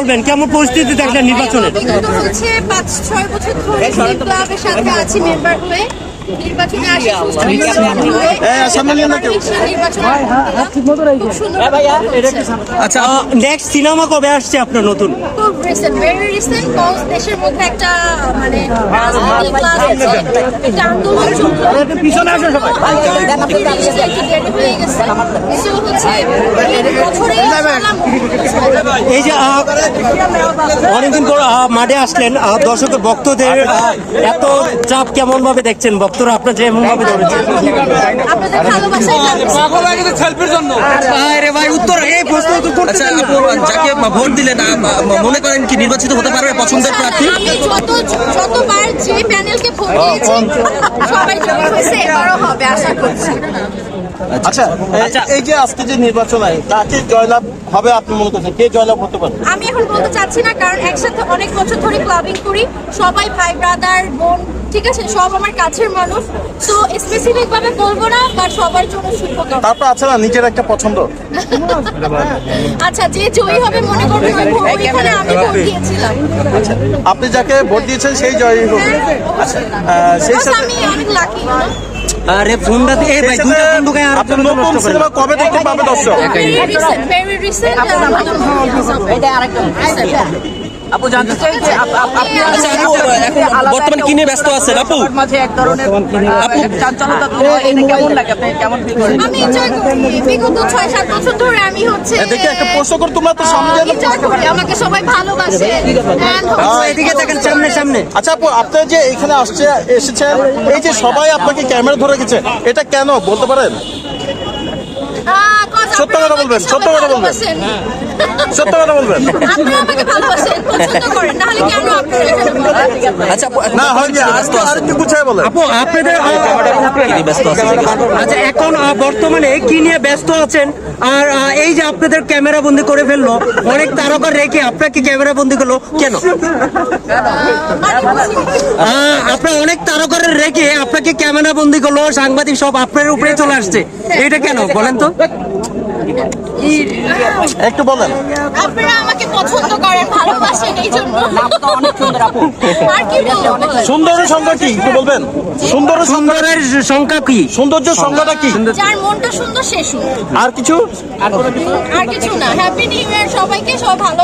বলবেন কেমন পরিস্থিতি দেখলেন হচ্ছে পাঁচ ছয় বছর ধরে সাথে আছি মেম্বার হয়ে। নির্বাচনে আসি হয়ে আচ্ছা নেক্সট সিনেমা কবে আসছে আপনার নতুন দেশের মধ্যে একটা মানে হয়ে এই যে অনেকদিন পর মাঠে আসলেন দর্শকের ভক্তদের এত চাপ কেমন ভাবে দেখছেন ভক্তরা আপনার যেমন ভাবে ধরেছেন আপনাদের ভালোবাসায় আরে ভাই উত্তর এই প্রশ্ন উত্তর করতে আচ্ছা আপু যাকে ভোট দিলেন মনে করেন কি নির্বাচিত হতে পারবে পছন্দের প্রার্থী? যতবার যে প্যানেলকে ভোট দিয়েছি সবাই জয়ী হয়েছে এবারও হবে আশা করছি। আচ্ছা এই- এই যে আজকে যে নির্বাচন হয় কাকে জয়লাভ হবে আপনি মনে করছেন? কে জয়লাভ হতে পারে আমি এখন বলতে চাচ্ছি না কারণ একসাথে অনেক বছর ধরে ক্লাবিং করি সবাই ভাই ব্রাদার বোন ঠিক আছে সব আমার কাছের মানুষ। তো স্পেসিফিক ভাবে বলব না বাট সবার জন্য শুভকামনা তারপর আছে না নিজের একটা পছন্দ আচ্ছা যে জয়ী হবে মনে করবেন ওইখানে আমি ভোট দিয়েছিলাম আপনি যাকে ভোট দিয়েছেন সেই জয়ী হবে আচ্ছা সেই সাথে আমি অনেক লাকি আরে ফোনটা এ ভাই দুইটা ফোন ঢুকায় আর আপনি নতুন সিনেমা কবে দেখতে পাবে দর্শক ভেরি রিসেন্ট আপু জানতে চাই যে আপ- আপ- আপনি আচ্ছা আপু এখন বর্তমানে কি নিয়ে ব্যস্ত আছেন আপু? মাঝে এক ধরনের আপু চাঞ্চলতা তৈরি এটা কেমন লাগে? আপনি কেমন ফিল করেন? আমি এনজয় করি। বিগত ছয় সাত বছর ধরে আমি হচ্ছে দেখি একটা প্রশ্ন করে তোমরা তো সামনে যেন এনজয় করি। আমাকে সবাই ভালোবাসে। এদিকে দেখেন সামনে সামনে। আচ্ছা আপু আপনি যে এখানে আসছে এসেছেন এই যে সবাই আপনাকে ক্যামেরা ধরে গেছে এটা কেন? বলতে পারেন? সত্য কথা বলবেন, সত্য কথা বলবেন। সত্য কথা বলবেন? আচ্ছা এখন না হয় গুছায় বলেন। আপু আপনাদের আচ্ছা এখন বর্তমানে কি নিয়ে ব্যস্ত আছেন? আর এই যে আপনাদের ক্যামেরা বন্দি করে ফেলল অনেক তারকা রেখে আপনাকে ক্যামেরা বন্দি করল কেন? মানে আহ, আপনার অনেক তারকারে রেখে আপনাকে ক্যামেরা বন্দি করল সাংবাদিক সব আপনার উপরে চলে আসছে। এটা কেন বলেন তো। একটু বলেন। আপনারা আমাকে পছন্দ করেন ভালোবাসেন এই জন্য। অনেক সুন্দর আপু। আর কি? সুন্দরের সংখ্যা কি? একটু বলবেন। সুন্দরের সুন্দরের সংখ্যা কি? সৌন্দর্যের সংখ্যাটা কি? যার মনটা সুন্দর সে সুন্দর। আর কিছু? আর কিছু না। হ্যাপি নিউ ইয়ার সবাইকে সব ভালো